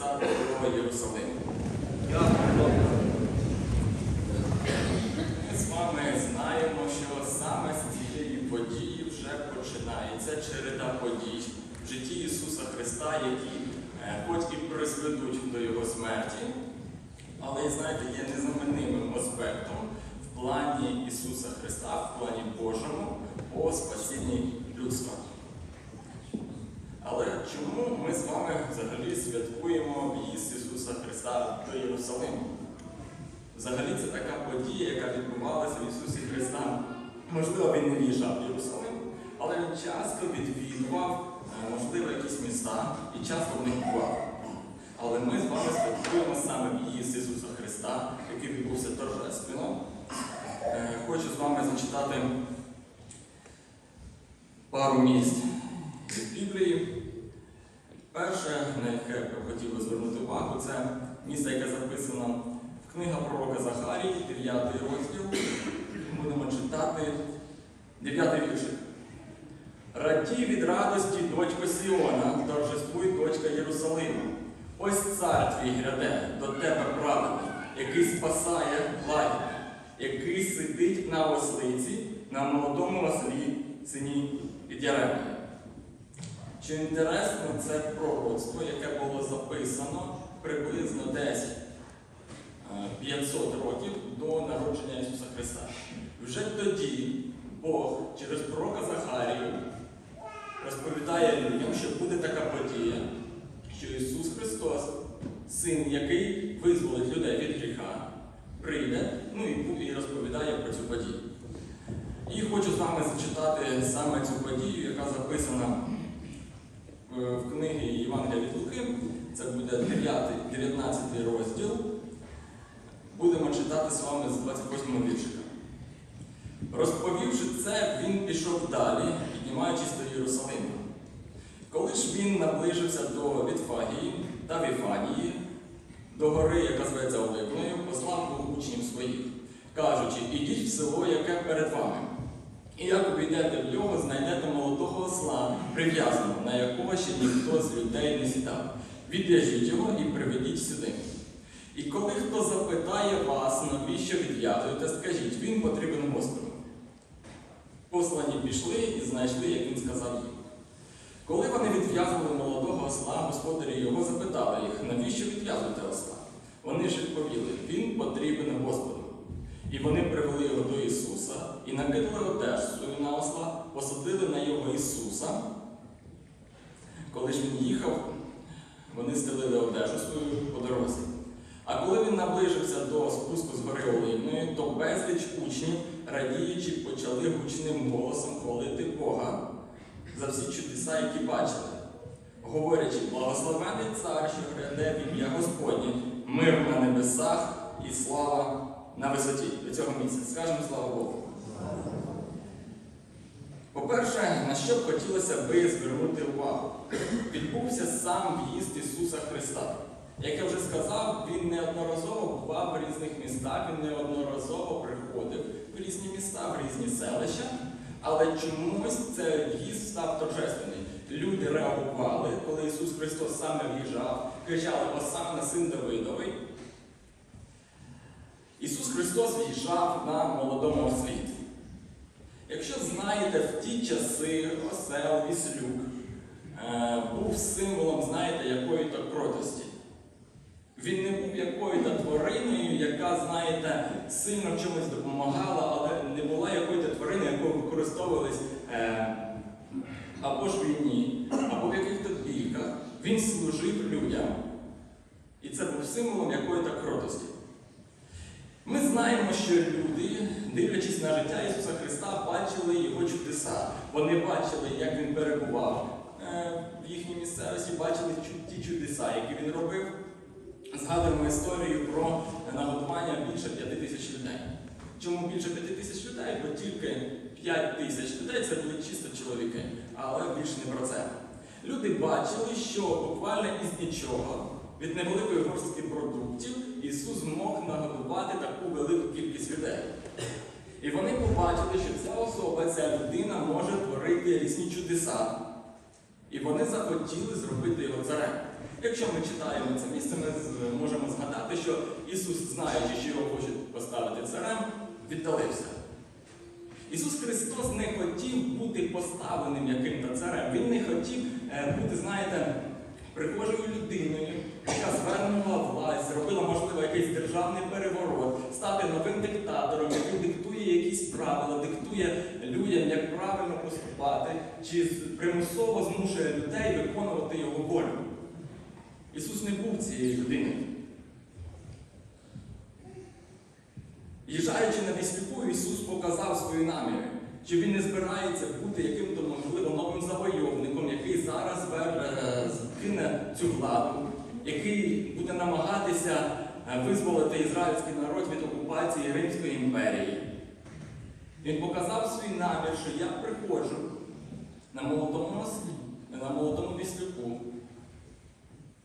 Христа Нового Єрусалиму. Ми з вами знаємо, що саме з цієї події вже починається череда подій в житті Ісуса Христа, які е, хоч і призведуть до Його смерті, але знаєте, є незамінним аспектом в плані Ісуса Христа, в плані Божому по спасінні людства. Але чому ми з вами взагалі святкуємо в'їзд Ісуса Христа до Єрусалиму? Взагалі це така подія, яка відбувалася в Ісусі Христа. Можливо, він не в'їжджав в Єрусалим, але він часто відвідував, е, можливо, якісь міста і часто в них бував. Але ми з вами святкуємо саме в'їзд Ісуса Христа, який відбувся торжественно. Е, Хочу з вами зачитати пару місць від Біблії. Перше, на яке я хотів би звернути увагу, це місце, яке записано в книга пророка Захарії, 9 розділ. Будемо читати 9 віршик. Радій від радості, дочко Сіона, торжествуй дочка Єрусалиму. Ось цар твій гряде, до тебе праведний, який спасає лагідних, який сидить на ослиці, на молодому ослі, сині від. Чи інтересно це пророцтво, яке було записано приблизно десь е, 500 років до народження Ісуса Христа? Вже тоді Бог через пророка Захарію розповідає людям, що буде така подія, що Ісус Христос, Син, який визволить людей від гріха, прийде ну, і, розповідає про цю подію. І хочу з вами зачитати саме цю подію, яка записана е, в книгі Євангелія від Луки. Це буде 9, 19 розділ. Будемо читати з вами з 28 віршика. Розповівши це, він пішов далі, піднімаючись до Єрусалиму. Коли ж він наближився до Вітфагії та Віфанії, до гори, яка зветься Оливною, послав до учнів своїх, кажучи, ідіть в село, яке перед вами. І як увійдете в нього, знайдете молодого осла, прив'язаного, на якого ще ніхто з людей не сідав. Відв'яжіть його і приведіть сюди. І коли хто запитає вас, навіщо відв'язуєте, скажіть, він потрібен Господу. Послані пішли і знайшли, як він сказав їм. Коли вони відв'язували молодого осла, господарі його запитали їх, навіщо відв'язуєте осла? Вони ж відповіли, він потрібен Господу. І вони привели його до Ісуса і накинули одежу на осла, посадили на його Ісуса. Коли ж він їхав, вони стелили одежу свою по дорозі. А коли він наближився до спуску з гори Оливної, то безліч учнів, радіючи, почали гучним голосом хвалити Бога за всі чудеса, які бачили, говорячи, благословений цар, що гряде в ім'я Господнє, мир на небесах і слава на висоті до цього місця. Скажемо слава Богу. По-перше, на що б хотілося би звернути увагу? Відбувся сам в'їзд Ісуса Христа. Як я вже сказав, він неодноразово бував в різних містах, він неодноразово приходив в різні міста, в різні селища, але чомусь цей в'їзд став торжественний. Люди реагували, коли Ісус Христос саме в'їжджав, кричали Осанна, син Давидовий. Христос в'їжджав на молодому освіті. Якщо знаєте, в ті часи осел Віслюк е, був символом, знаєте, якої-то кротості. Він не був якою-то твариною, яка, знаєте, сильно чомусь допомагала, але не була якою-то твариною, якою використовувались е, або ж війні, або в яких-то бійках. Він служив людям. І це був символом якої-то кротості. Ми знаємо, що люди, дивлячись на життя Ісуса Христа, бачили Його чудеса. Вони бачили, як Він перебував е, в їхній місцевості, бачили ті чудеса, які він робив. Згадуємо історію про нагодування більше 5 тисяч людей. Чому більше 5 тисяч людей? Бо тільки 5 тисяч людей це були чисто чоловіки, але більше не про це. Люди бачили, що буквально із нічого, від невеликої горстки продуктів, Ісус змог нагодувати таку велику кількість людей. І вони побачили, що ця особа, ця людина може творити різні чудеса. І вони захотіли зробити його царем. Якщо ми читаємо це місце, ми можемо згадати, що Ісус, знаючи, що його хочуть поставити царем, віддалився. Ісус Христос не хотів бути поставленим яким-то царем. Він не хотів е, бути, знаєте, прихожою людиною, яка звернула власть, зробила, можливо, якийсь державний переворот, стати новим диктатором, який диктує якісь правила, диктує людям, як правильно поступати, чи примусово змушує людей виконувати його волю. Ісус не був цією людиною. Їжджаючи на віслюку, Ісус показав свої наміри, що Він не збирається бути яким-то, можливо, новим завойовником, який зараз вер- е, кине цю владу, який буде намагатися е, визволити ізраїльський народ від окупації Римської імперії. Він показав свій намір, що я приходжу на молодому на молодому віслюку.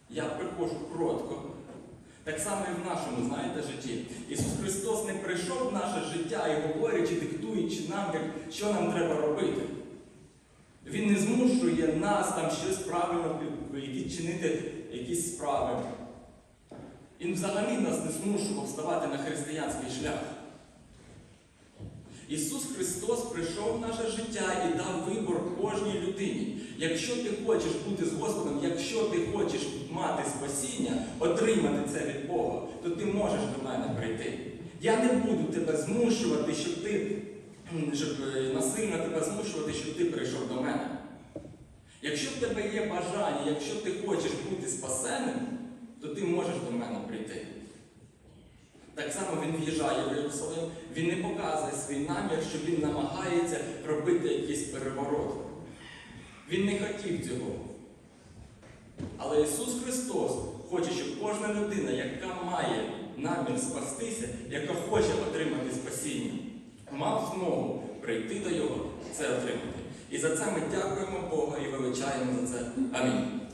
Я приходжу кротко. Так само і в нашому, знаєте, житті. Ісус Христос не прийшов в наше життя і говорячи, диктуючи нам, що нам треба робити. Він не змушує нас там щось правильно відчинити якісь справи. Він взагалі нас не змушував ставати на християнський шлях. Ісус Христос прийшов в наше життя і дав вибор кожній людині. Якщо ти хочеш бути з Господом, якщо ти хочеш мати спасіння, отримати це від Бога, то ти можеш до мене прийти. Я не буду тебе змушувати, щоб ти щоб е, насильно тебе змушувати, щоб ти прийшов до мене. Якщо в тебе є бажання, якщо ти хочеш бути спасеним, то ти можеш до мене прийти. Так само він в'їжджає в Єрусалим, він не показує свій намір, що він намагається робити якийсь переворот. Він не хотів цього. Але Ісус Христос хоче, щоб кожна людина, яка має намір спастися, яка хоче отримати спасіння, мав змогу прийти до Його, це отримати. І за це ми дякуємо Бога і величаємо за це. Амінь.